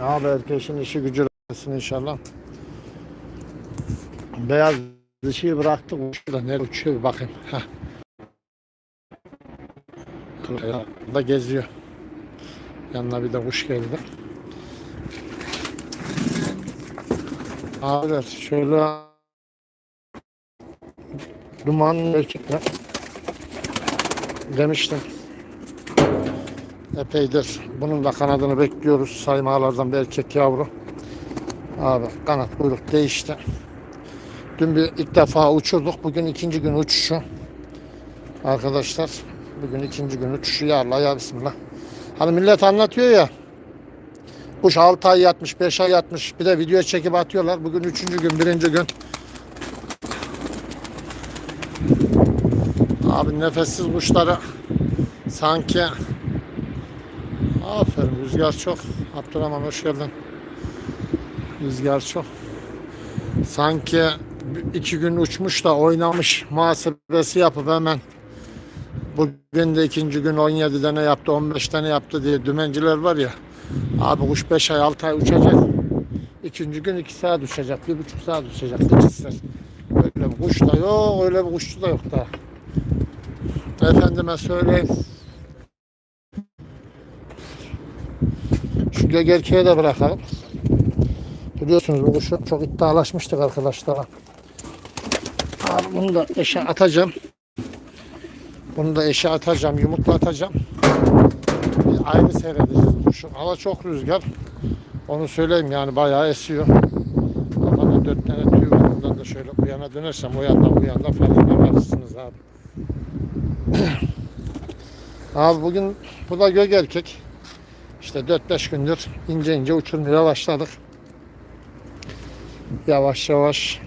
Abi herkesin işi gücü arasın inşallah. Beyaz dışıyı bıraktık. Şurada nerede uçuyor bir bakayım. Heh. Geziyor. Yanına bir de kuş geldi. Abiler şöyle duman erkekler demiştim. Epeydir. Bunun da kanadını bekliyoruz. Saymalardan bir erkek yavru. Abi kanat kuyruk değişti. Dün bir ilk defa uçurduk. Bugün ikinci gün uçuşu. Arkadaşlar bugün ikinci gün uçuşu. Ya Allah ya Bismillah. Hani millet anlatıyor ya. Kuş 6 ay yatmış, 5 ay yatmış. Bir de video çekip atıyorlar. Bugün üçüncü gün, birinci gün. Abi nefessiz kuşları sanki Aferin rüzgar çok. Abdurrahman hoş geldin. Rüzgar çok. Sanki iki gün uçmuş da oynamış muhasebesi yapıp hemen bugün de ikinci gün 17 tane yaptı 15 tane yaptı diye dümenciler var ya abi kuş 5 ay 6 ay uçacak ikinci gün 2 saat uçacak bir buçuk saat uçacak ikisi öyle bir kuş da yok öyle bir kuşçu da yok da efendime söyleyeyim Şu gök erkeğe de bırakalım. Biliyorsunuz bu kuşu çok iddialaşmıştık arkadaşlar. Abi bunu da eşe atacağım. Bunu da eşe atacağım. Yumurta atacağım. Biz aynı seyredeceğiz kuşu. Hava çok rüzgar. Onu söyleyeyim yani bayağı esiyor. Kafada dört tane tüy var. Ondan da şöyle bu yana dönersem o yandan bu yandan farkına varırsınız abi. abi bugün bu da gök erkek. İşte 4-5 gündür ince ince uçurmaya başladık. Yavaş yavaş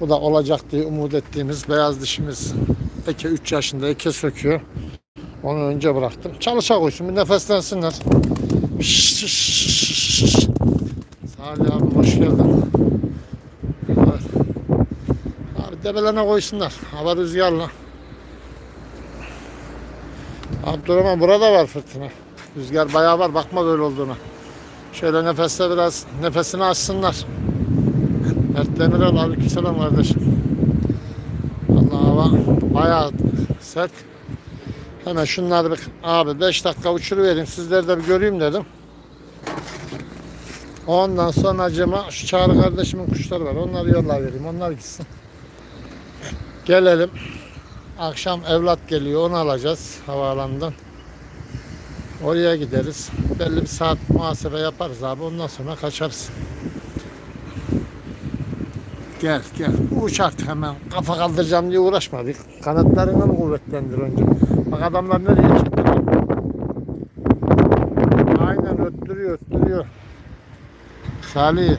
bu da olacak diye umut ettiğimiz beyaz dişimiz Eke 3 yaşında Eke söküyor. Onu önce bıraktım. Çalışa koysun bir nefeslensinler. Salih abi hoş geldin. Abi debelerine koysunlar. Hava rüzgarla. Abdurrahman burada var fırtına. Rüzgar bayağı var. Bakma böyle olduğuna. Şöyle nefeste biraz nefesini açsınlar. Mert Demirel aleykümselam kardeşim. Allah hava bayağı sert. Hemen şunları bir abi 5 dakika uçuruvereyim sizleri de bir göreyim dedim. Ondan sonra acaba şu Çağrı kardeşimin kuşları var. Onları yolla vereyim. Onlar gitsin. Gelelim. Akşam evlat geliyor. Onu alacağız havaalanından. Oraya gideriz. Belli bir saat muhasebe yaparız abi. Ondan sonra kaçarız. Gel gel. Uç artık hemen. Kafa kaldıracağım diye uğraşma. Bir kanatlarını mı kuvvetlendir önce? Bak adamlar nereye çıktı? Aynen öttürüyor öttürüyor. Salih.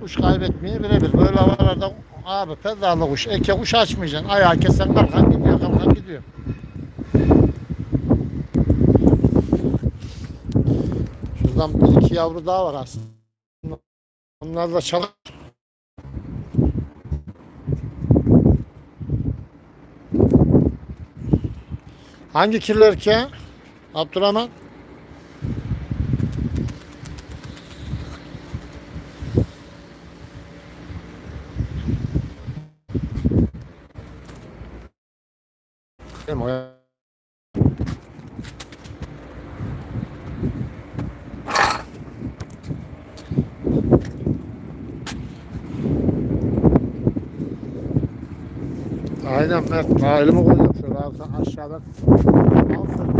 Kuş kaybetmeye birebir. Böyle havalarda abi pedalı kuş, eke kuş açmayacaksın. Ayağı kesen kalkan gidiyor, kalkan gidiyor. Şuradan bir iki yavru daha var aslında. Onlar da çalır. Hangi kirler ki? Abdurrahman? Değil mi o ya? Aynen Mert. Daha elimi koyuyorum şöyle arka aşağıdan. Aferin.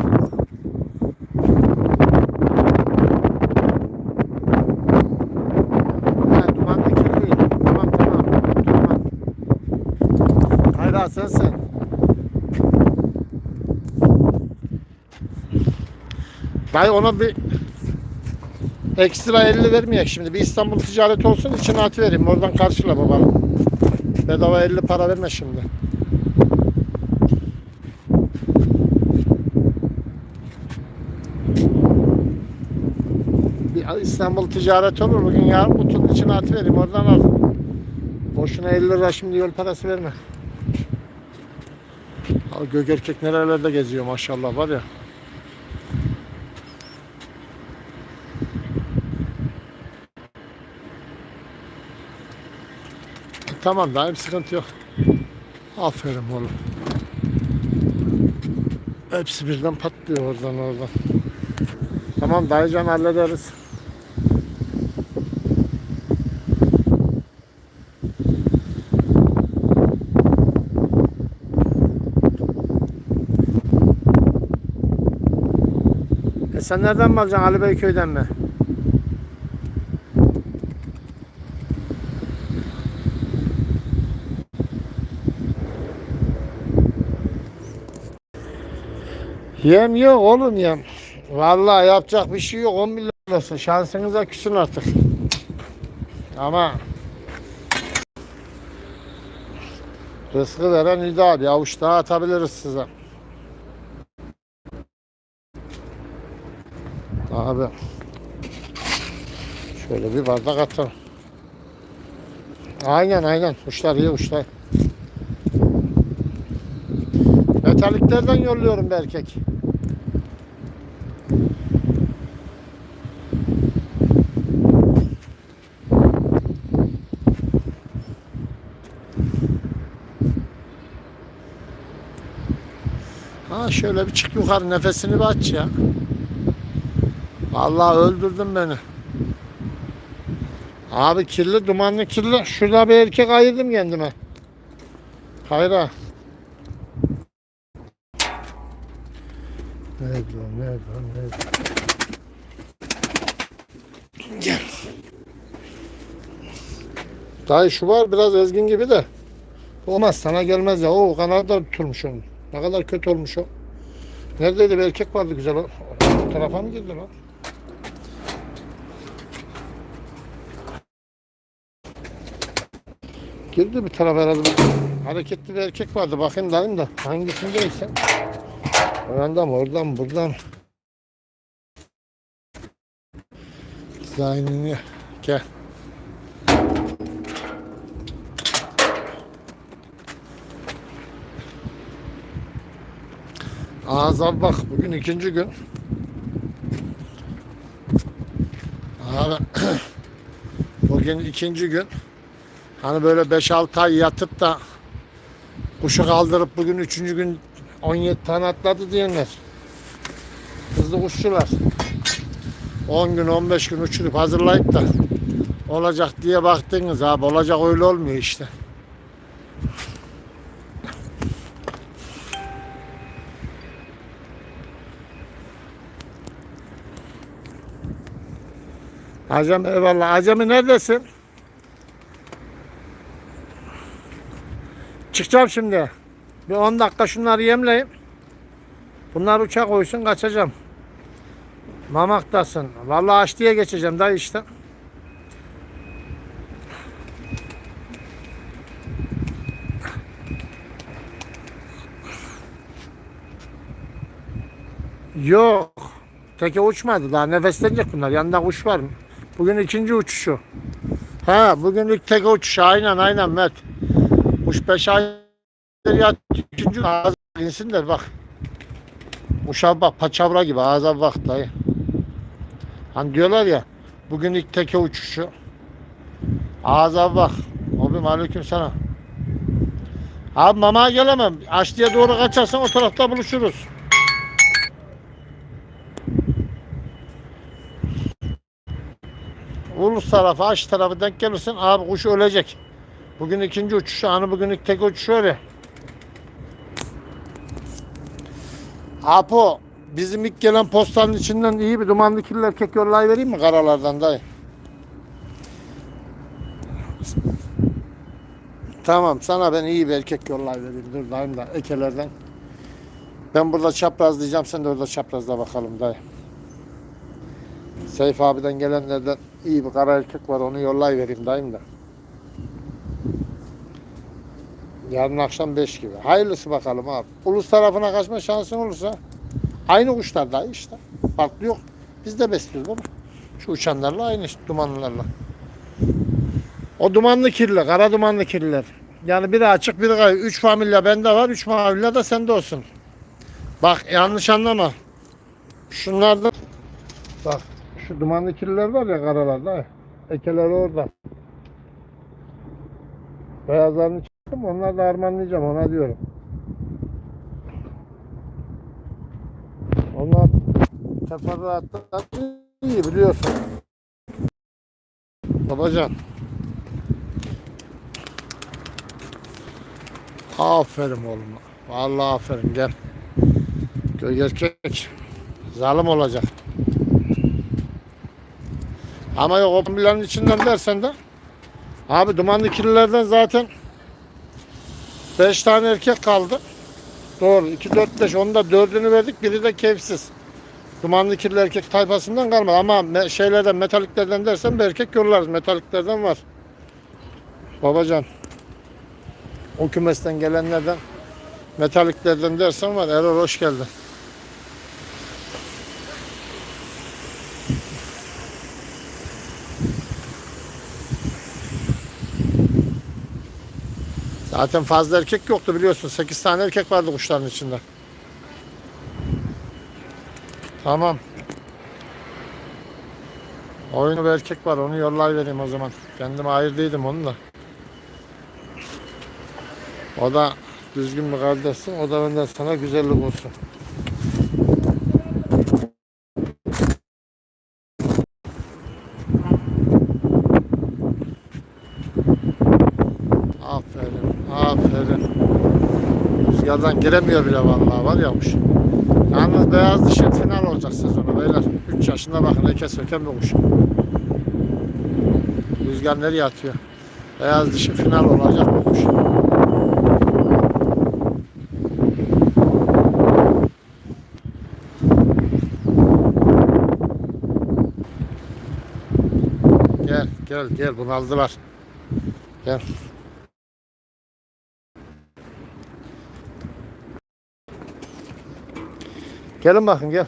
Ha. Tamam tamam. Hayır sensin. Dayı ona bir ekstra 50 vermeyek şimdi. Bir İstanbul ticareti olsun içine at vereyim. Oradan karşıla babanı. Bedava 50 para verme şimdi. Bir İstanbul ticareti olur. Bugün yarın kutunun içine at vereyim. Oradan al. Boşuna 50 lira şimdi yol parası verme. Abi gök erkek nerelerde geziyor maşallah var ya. Tamam dayım sıkıntı yok. Aferin oğlum. Hepsi birden patlıyor oradan oradan. Tamam dayıcan hallederiz. Sen nereden mi alacaksın Ali Bey köyden mi? Yem yok oğlum yem. Vallahi yapacak bir şey yok 10 milyon lirası. Şansınıza küsün artık. Ama rızkı veren abi. Avuç daha atabiliriz size. Abi şöyle bir bardak atalım. Aynen aynen. Uçlar iyi uçlar. Metaliklerden yolluyorum bir erkek. Ha şöyle bir çık yukarı nefesini bir aç ya. Vallahi öldürdün beni. Abi kirli dumanlı kirli. Şurada bir erkek ayırdım kendime. Hayra. Nerede o, nerede o, nerede? Gel. Dayı şu var biraz ezgin gibi de. Olmaz sana gelmez ya. O kanalda tutulmuş onu. Ne kadar kötü olmuş o. Neredeydi bir erkek vardı güzel o. O tarafa mı girdi lan? Girdi bir tarafa herhalde. Hareketli bir erkek vardı. Bakayım dayım da. Hangisindeyse. Oradan mı? Buradan mı? Zaynini gel. Ağza bak bugün ikinci gün. Abi bugün ikinci gün. Hani böyle 5-6 ay yatıp da kuşu kaldırıp bugün üçüncü gün 17 tane atladı diyenler. Hızlı kuşçular. 10 gün 15 gün uçurup hazırlayıp da olacak diye baktınız abi olacak öyle olmuyor işte. Acem eyvallah. Acemi neredesin? Çıkacağım şimdi. Bir 10 dakika şunları yemleyeyim. Bunlar uçak koysun kaçacağım. Mamaktasın. Vallahi aç diye geçeceğim dayı işte. Yok. Teke uçmadı daha nefeslenecek bunlar. Yanında kuş var mı? Bugün ikinci uçuşu. Ha bugün ilk teke uçuşu aynen aynen Mert. Kuş beş ay ya üçüncü ağzı insinler bak. Uşağa bak paçavra gibi ağza bak dayı. Hani diyorlar ya bugün ilk teke uçuşu. Ağza bak. Abim aleyküm sana. Abi mama gelemem. Açlıya doğru kaçarsan o tarafta buluşuruz. Ulus tarafı, aç tarafı denk gelirsin. Abi kuş ölecek. Bugün ikinci uçuşu, hani bugün ilk tek uçuşu öyle. Apo, bizim ilk gelen postanın içinden iyi bir dumanlı erkek yollayı vereyim mi karalardan dayı? Tamam, sana ben iyi bir erkek yollayı vereyim. Dur dayım da ekelerden. Ben burada çapraz diyeceğim, sen de orada çaprazla bakalım dayı. Seyf abiden gelenlerden iyi bir kara erkek var, onu yollay vereyim dayım da. Yarın akşam 5 gibi. Hayırlısı bakalım abi. Ulus tarafına kaçma şansın olursa aynı kuşlar da işte. Farklı yok. Biz de besliyoruz ama. Şu uçanlarla aynı işte, dumanlılarla. O dumanlı kirli, kara dumanlı kirliler. Yani biri açık biri kayıp. Üç familya bende var. Üç familya da sende olsun. Bak yanlış anlama. Şunlarda bak şu dumanlı kirliler var ya karalarda. Ekeleri orada. Beyazlarını da harmanlayacağım. Ona diyorum. Onlar teferruatlar iyi biliyorsun. Babacan. Aferin oğlum. Vallahi aferin gel. Göy erkek. Zalim olacak. Ama yok o planın içinden dersen de abi dumanlı kirlilerden zaten 5 tane erkek kaldı. Doğru. 2, 4, 5. Onu da 4'ünü verdik. Biri de keyifsiz. Dumanlı kirli erkek tayfasından kalmadı. Ama me- şeylerden, metaliklerden dersen bir erkek yollarız. Metaliklerden var. Babacan. O kümesten gelenlerden metaliklerden dersen var. Erol hoş geldin. Zaten fazla erkek yoktu biliyorsun. 8 tane erkek vardı kuşların içinde. Tamam. Oyunu bir erkek var. Onu yollar vereyim o zaman. Kendime ayırdıydım onu da. O da düzgün bir kardeşsin. O da benden sana güzellik olsun. Aferin, aferin. Rüzgardan giremiyor bile vallahi var ya kuş. Yalnız beyaz dişi final olacak sezonu beyler. 3 yaşında bakın eke söken bir kuş. Rüzgar nereye atıyor? Beyaz dişi final olacak bu kuş. Gel gel gel bunu aldılar. Gel. Gelin bakın gel.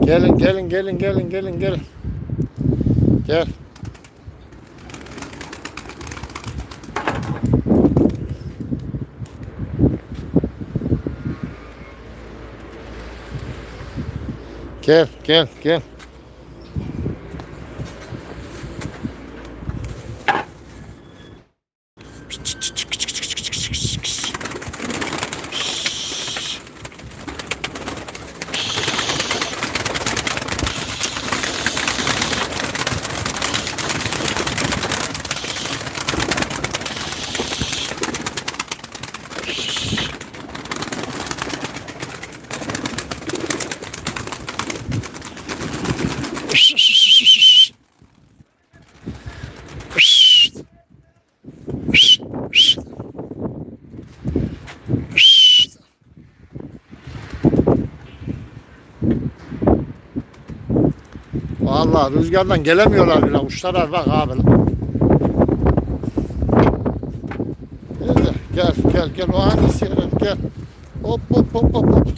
Gelin gelin gelin gelin gelin gelin. Gel. Gel gel gel. Vallahi rüzgardan gelemiyorlar bile kuşlara bak abi. Gel gel gel gel o hangisi ya? gel. Hop hop hop hop hop.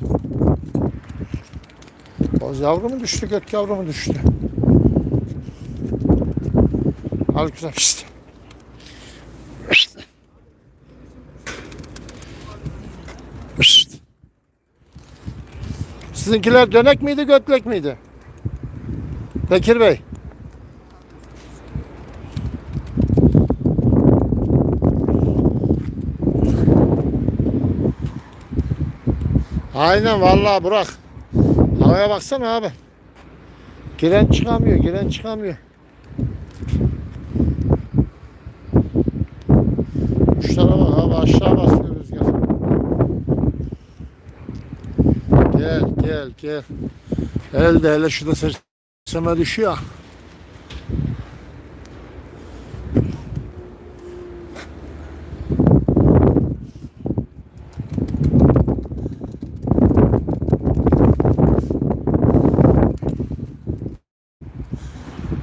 O yavru mu düştü gök yavru mu düştü? Al güzel işte. Sizinkiler dönek miydi götlek miydi? Bekir Bey. Aynen vallahi Burak. Havaya baksana abi. Giren çıkamıyor, giren çıkamıyor. Kuşlara bak abi aşağı basıyor rüzgar. Gel gel gel. Elde hele şurada serseme düşüyor.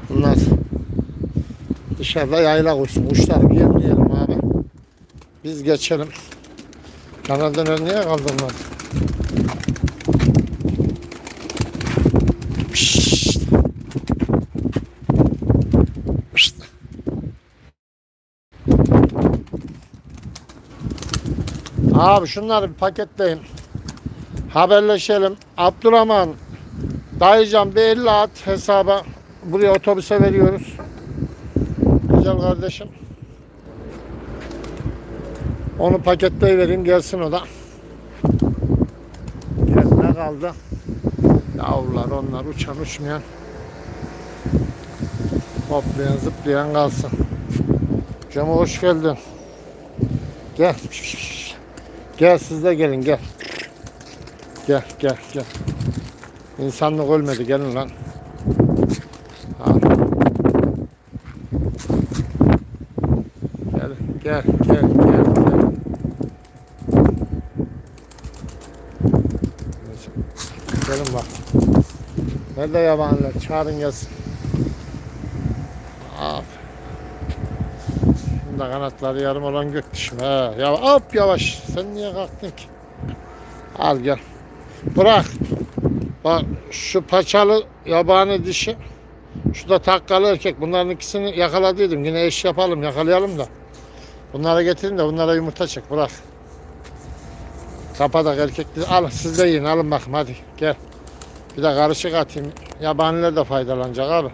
Bunlar dışarıda yayla koysun. Kuşlar yemleyelim abi. Biz geçelim. Kanaldan önlüğe kaldırmadı. Abi şunları bir paketleyin. Haberleşelim. Abdurrahman dayıcan bir 50 at hesaba buraya otobüse veriyoruz. Güzel kardeşim. Onu paketleyivereyim gelsin o da. Gel ne kaldı? Yavrular onlar uçan uçmayan. Hoplayan zıplayan kalsın. Cema hoş geldin. Gel. Gel siz de gelin gel. Gel gel gel. İnsanlık ölmedi gelin lan. Gel gel gel gel gel. Gelin bak. Nerede yabaniler? Çağırın gelsin. De kanatları yarım olan göktüşüm. He. Ya hop yavaş. Sen niye kalktın ki? Al gel. Bırak. Bak şu paçalı yabani dişi. Şu da takkalı erkek. Bunların ikisini yakaladıydım. Yine eş yapalım, yakalayalım da. Bunlara getirin de bunlara yumurta çek. Bırak. Kapadak erkekleri. Al siz de yiyin. Alın bakın hadi. Gel. Bir de karışık atayım. Yabaniler de faydalanacak abi.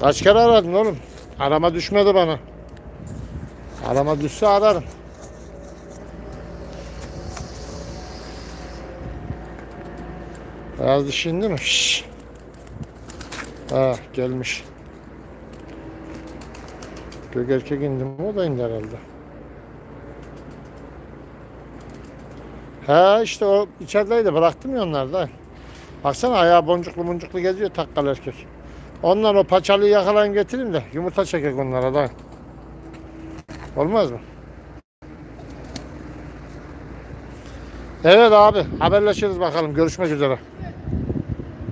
Kaç kere aradın oğlum? Arama düşmedi bana. Arama düşse ararım. Beyaz dişi indi mi? Şşş. Ha gelmiş. Gök erkek mi? O da indi herhalde. He işte o içerideydi bıraktım ya onları da. Baksana ayağı boncuklu boncuklu geziyor takkalı erkek. Ondan o paçalıyı yakalayın getirin de yumurta çekek onlara da. Olmaz mı? Evet abi haberleşiriz bakalım görüşmek üzere.